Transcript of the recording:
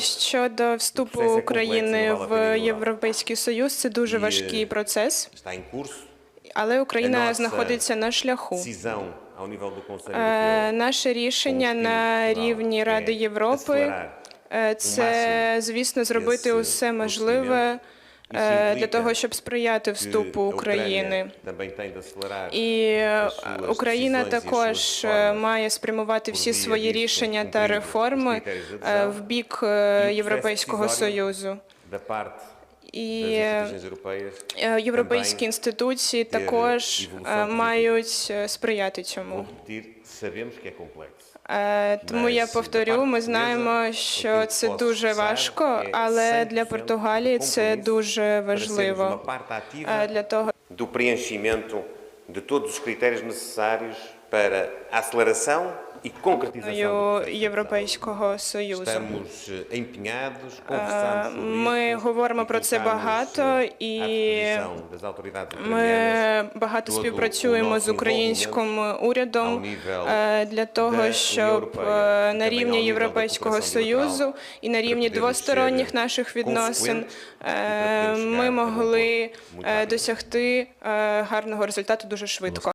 Щодо вступу України в Європейський Союз, це дуже важкий процес, але Е, Україна знаходиться на шляху. Е, Europeu Наше рішення на рівні Ради Європи е, це, звісно, зробити усе можливе. е, для того, щоб сприяти вступу України. І е, Україна e також е, має спрямувати всі свої рішення та реформи е, в бік e е, Європейського Союзу. І е, е, європейські інституції також е, мають е, сприяти цьому. Е, Тому я повторю, ми знаємо, що це дуже важко, але для 100% Португалії це дуже важливо е, для того, do preenchimento de todos os critérios necessários para a aceleração e concretização Європейського. Союзу. Eh, Е, Ми говоримо e про це багато, eh, і Ми багато співпрацюємо з українським урядом е, для того, щоб е, e на рівні Європейського Союзу і на рівні двосторонніх наших відносин e е, ми um могли е, досягти е, гарного результату дуже швидко.